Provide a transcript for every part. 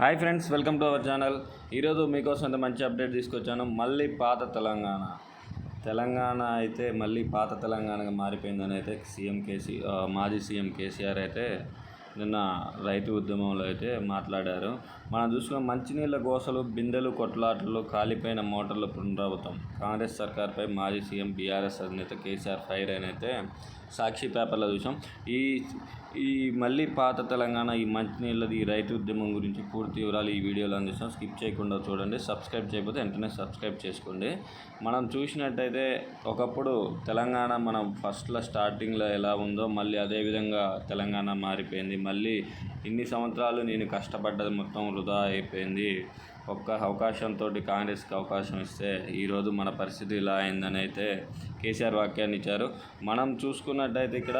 Hi friends welcome to our channel. ఈరోజు మీకోసం అయితే మంచి అప్డేట్ తీసుకొచ్చాను. మళ్ళీ పాత తెలంగాణ. తెలంగాణ అయితే మళ్ళీ పాత తెలంగాణగా మారిపోయిందని అయితే సీఎం కేసీ మాజీ సీఎం కేసీఆర్ అయితే నిన్న రైతు ఉద్యమంలో అయితే మాట్లాడారు. మనం చూసుకున్న మంచినీళ్ళ గోసలు బిందెలు కొట్లాటలు కాలిపోయిన మోటార్ల పునరావృతం. కాంగ్రెస్ సర్కార్పై మాజీ సీఎం బీఆర్ఎస్ అధినేత కేసీఆర్ ఫైర్ అని అయితే సాక్షి పేపర్లో చూసాం. ఈ ఈ మళ్ళీ పాత తెలంగాణ ఈ మంచినీళ్ళది ఈ రైతు ఉద్యమం గురించి పూర్తి వివరాలు ఈ వీడియోలో అందిస్తాం. స్కిప్ చేయకుండా చూడండి. సబ్స్క్రైబ్ చేయకపోతే వెంటనే సబ్స్క్రైబ్ చేసుకోండి. మనం చూసినట్టయితే ఒకప్పుడు తెలంగాణ మనం ఫస్ట్లో స్టార్టింగ్లో ఎలా ఉందో మళ్ళీ అదేవిధంగా తెలంగాణ మారిపోయింది. మళ్ళీ ఇన్ని సంవత్సరాలు నేను కష్టపడ్డది మొత్తం వృధా అయిపోయింది. ఒక్క అవకాశంతో కాంగ్రెస్కి అవకాశం ఇస్తే ఈరోజు మన పరిస్థితి ఇలా అయిందని అయితే కేసీఆర్ వాక్యాన్ని ఇచ్చారు మనం చూసుకున్నట్టయితే ఇక్కడ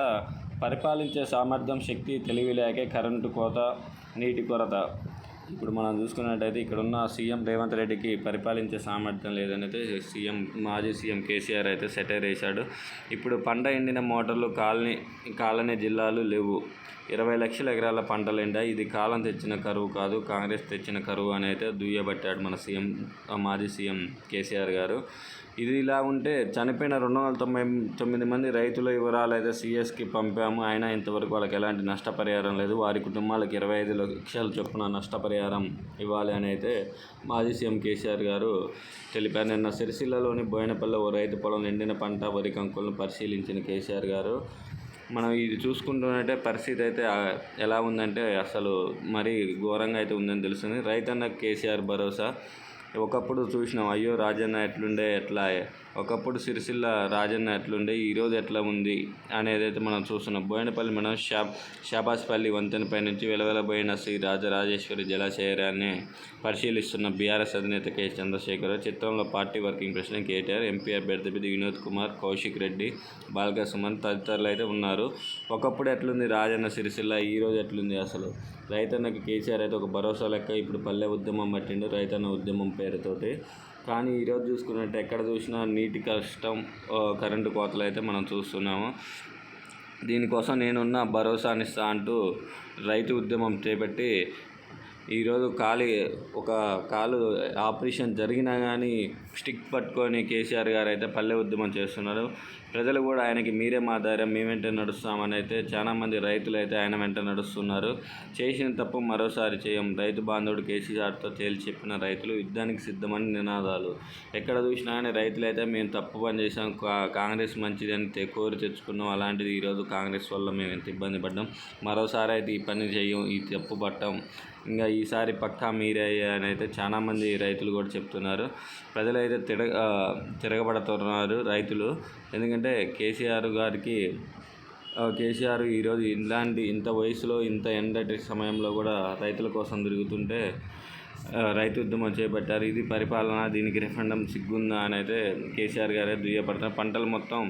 పరిపాలించే సామర్థ్యం శక్తి తెలివి లేకే కరెంటు కోత నీటి కొరత. ఇప్పుడు మనం చూసుకున్నట్టయితే ఇక్కడున్న సీఎం రేవంత్ రెడ్డికి పరిపాలించే సామర్థ్యం లేదని అయితే సీఎం మాజీ సీఎం కేసీఆర్ అయితే సెటైర్ వేశాడు ఇప్పుడు పంట ఎండిన మోటార్లు కాలనీ కాలనీ జిల్లాలు లేవు. ఇరవై లక్షల ఎకరాల పంటలు ఎండా ఇది కాలం తెచ్చిన కరువు కాదు కాంగ్రెస్ తెచ్చిన కరువు అని అయితే దుయ్యబట్టాడు మన సీఎం మాజీ సీఎం కేసీఆర్ గారు. ఇది ఇలా ఉంటే చనిపోయిన రెండు వందల తొంభై తొమ్మిది మంది రైతుల వివరాలు అయితే సిఎస్కి పంపాము. అయినా ఇంతవరకు వాళ్ళకి ఎలాంటి నష్టపరిహారం లేదు. వారి కుటుంబాలకు ఇరవై ఐదు లక్షల చొప్పున నష్టపరిహారం ఇవ్వాలి అని అయితే మాజీ సీఎం కేసీఆర్ గారు తెలిపారు. నిన్న సిరిసిల్లలోని బోయినపల్లి ఓ రైతు పొలం ఎండిన పంట వరి కంకులను పరిశీలించిన కేసీఆర్ గారు మనం ఇది చూసుకుంటున్నట్టే పరిస్థితి అయితే ఎలా ఉందంటే అసలు మరీ ఘోరంగా అయితే ఉందని తెలుస్తుంది. రైతన్న కేసీఆర్ భరోసా ఒకప్పుడు చూసినాం అయ్యో రాజన్న ఎట్లుండే ఎట్లా? ఒకప్పుడు సిరిసిల్ల రాజన్న ఎట్లుండే ఈరోజు ఎట్లా ఉంది అనేది అయితే మనం చూస్తున్నాం. బోయినపల్లి మనం షా షాబాస్పల్లి వంతెనపై నుంచి వెలవెలబోయిన శ్రీ రాజరాజేశ్వరి జలాశయాన్ని పరిశీలిస్తున్న బీఆర్ఎస్ అధినేత కె చంద్రశేఖర్ చిత్రంలో party working president KTR MP అభ్యర్థి వినోద్ కుమార్ కౌశిక్ రెడ్డి బాల్క సుమన్ తదితరులు అయితే ఉన్నారు. ఒకప్పుడు ఎట్లుంది రాజన్న సిరిసిల్ల ఈరోజు ఎట్లుంది అసలు? రైతన్నకి కేసీఆర్ అయితే ఒక భరోసా లెక్క ఇప్పుడు పల్లె ఉద్యమం పట్టిండు రైతన్న ఉద్యమం పేరుతోటి. కానీ ఈరోజు చూసుకున్నట్టు ఎక్కడ చూసినా నీటి కష్టం కరెంటు కోతలు అయితే మనం చూస్తున్నాము. దీనికోసం నేనున్న భరోసానిస్తా అంటూ రైతు ఉద్యమం చేపట్టి ఈరోజు కాలి ఒక కాలు ఆపరేషన్ జరిగినా కానీ స్టిక్ పట్టుకొని కేసీఆర్ గారు అయితే పల్లె ఉద్యమం చేస్తున్నారు. ప్రజలు కూడా ఆయనకి మీరే మా ధైర్యం మీ వెంట నడుస్తామని అయితే చాలామంది రైతులు అయితే ఆయన వెంట నడుస్తున్నారు. చేసిన తప్పు మరోసారి చేయం. రైతు బాంధవుడు కేసీఆర్తో తేల్చి చెప్పిన రైతులు యుద్ధానికి సిద్ధమని నినాదాలు. ఎక్కడ చూసినా కానీ రైతులు అయితే మేము తప్పు పని చేసాం కా- కాంగ్రెస్ మంచిది అని తె- కోరి తెచ్చుకున్నాం. అలాంటిది ఈరోజు కాంగ్రెస్ వల్ల మేము ఎంత ఇబ్బంది పడ్డాం. మరోసారి అయితే ఈ పని చేయం ఈ తప్పు పట్టాం. ఇంకా ఈసారి పక్కా మీరే అని అయితే చాలామంది రైతులు కూడా చెప్తున్నారు. ప్రజలు అయితే తిరగ తిరగబడుతున్నారు రైతులు. ఎందుకంటే కేసీఆర్ గారికి కేసీఆర్ ఈరోజు ఇలాంటి ఇంత వయసులో ఇంత ఎండటి సమయంలో కూడా రైతుల కోసం తిరుగుతుంటే రైతు ఉద్యమం చేపట్టారు. ఇది పరిపాలన దీనికి రిఫండం సిగ్గుందా అని అయితే కేసీఆర్ గారే దుయ్యపడతారు. పంటలు మొత్తం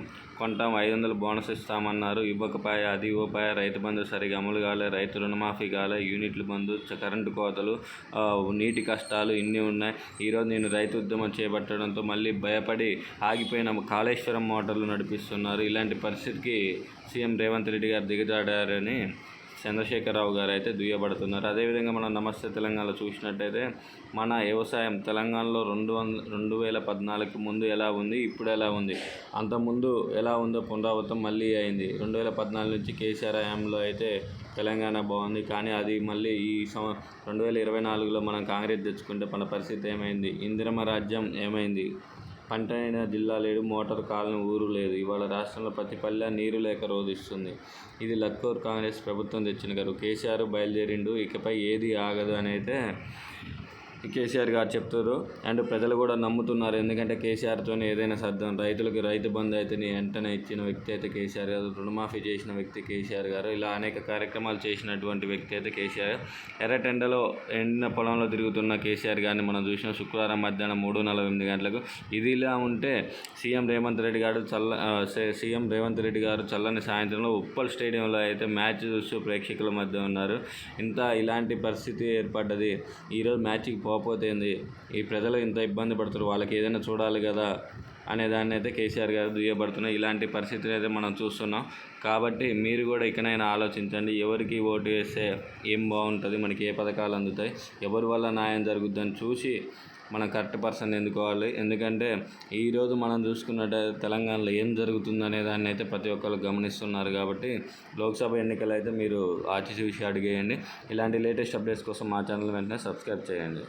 కొంటాం ఐదు వందలు బోనస్ ఇస్తామన్నారు. ఇవ్వకపాయ అది ఇవ్వపాయ రైతు బంధు సరిగా అమలు కాలే రైతు రుణమాఫీ కాలే యూనిట్లు బంధు కరెంటు కోతలు నీటి కష్టాలు ఇన్ని ఉన్నాయి. ఈరోజు నేను రైతు ఉద్యమం చేపట్టడంతో మళ్ళీ భయపడి ఆగిపోయిన కాళేశ్వరం మోటార్లు నడిపిస్తున్నారు. ఇలాంటి పరిస్థితికి సీఎం రేవంత్ రెడ్డి గారు దిగజాడారని చంద్రశేఖరరావు గారు అయితే దుయ్యబడుతున్నారు. అదేవిధంగా మనం నమస్తే తెలంగాణలో చూసినట్టయితే మన వ్యవసాయం తెలంగాణలో రెండు వంద రెండు వేల పద్నాలుగుకి ముందు ఎలా ఉంది ఇప్పుడు ఎలా ఉంది? అంతకుముందు ఎలా ఉందో పునరావృతం మళ్ళీ అయింది. రెండు వేల పద్నాలుగు నుంచి కేసీఆర్ హయాంలో అయితే తెలంగాణ బాగుంది. కానీ అది మళ్ళీ ఈ సంవ రెండు వేల ఇరవై నాలుగులో మనం కాంగ్రెస్ తెచ్చుకుంటే మన పరిస్థితి ఏమైంది? ఇందిరమ రాజ్యం ఏమైంది? పంట అయిన జిల్లా లేడు మోటార్ కాలని ఊరు లేదు. ఇవాళ రాష్ట్రంలో ప్రతి పల్లె నీరు లేక రోధిస్తుంది. ఇది లక్కూర్ కాంగ్రెస్ ప్రభుత్వం తెచ్చిన గారు కేసీఆర్ బయలుదేరిండు. ఇకపై ఏది ఆగదు అని అయితే కేసీఆర్ గారు చెప్తారు. అండ్ ప్రజలు కూడా నమ్ముతున్నారు. ఎందుకంటే కేసీఆర్తో ఏదైనా సర్దం. రైతులకు రైతు బంధు అయితే వెంటనే ఇచ్చిన వ్యక్తి అయితే కేసీఆర్ గారు. రుణమాఫీ చేసిన వ్యక్తి కేసీఆర్ గారు. ఇలా అనేక కార్యక్రమాలు చేసినటువంటి వ్యక్తి అయితే కేసీఆర్ ఎర్రటెండలో ఎండిన పొలంలో తిరుగుతున్న కేసీఆర్ గారిని మనం చూసిన. శుక్రవారం మధ్యాహ్నం మూడు నలభై ఎనిమిది గంటలకు. ఇది ఇలా ఉంటే సీఎం రేవంత్ రెడ్డి గారు చల్ల సీఎం రేవంత్ రెడ్డి గారు చల్లని సాయంత్రంలో ఉప్పల్ స్టేడియంలో అయితే మ్యాచ్ చూస్తూ ప్రేక్షకుల మధ్య ఉన్నారు. ఇంత ఇలాంటి పరిస్థితి ఏర్పడ్డది. ఈరోజు మ్యాచ్కి పోకపోతే ఈ ప్రజలు ఇంత ఇబ్బంది పడుతున్నారు వాళ్ళకి ఏదైనా చూడాలి కదా అనే దాన్ని అయితే కేసీఆర్ గారు దుయ్యబడుతున్నాయి ఇలాంటి పరిస్థితులు అయితే మనం చూస్తున్నాం. కాబట్టి మీరు కూడా ఇకనైనా ఆలోచించండి ఎవరికి ఓటు వేస్తే ఏం బాగుంటుంది మనకి ఏ పథకాలు అందుతాయి ఎవరి వల్ల న్యాయం జరుగుద్దని చూసి మనం కరెక్ట్ పర్సన్ ఎన్నుకోవాలి. ఎందుకంటే ఈరోజు మనం చూసుకున్నట్టయితే తెలంగాణలో ఏం జరుగుతుంది అనే దాన్ని అయితే ప్రతి ఒక్కరు గమనిస్తున్నారు కాబట్టి లోక్సభ ఎన్నికలు అయితే మీరు ఆచి చూసి అడిగేయండి. ఇలాంటి లేటెస్ట్ అప్డేట్స్ కోసం మా ఛానల్ వెంటనే సబ్స్క్రైబ్ చేయండి.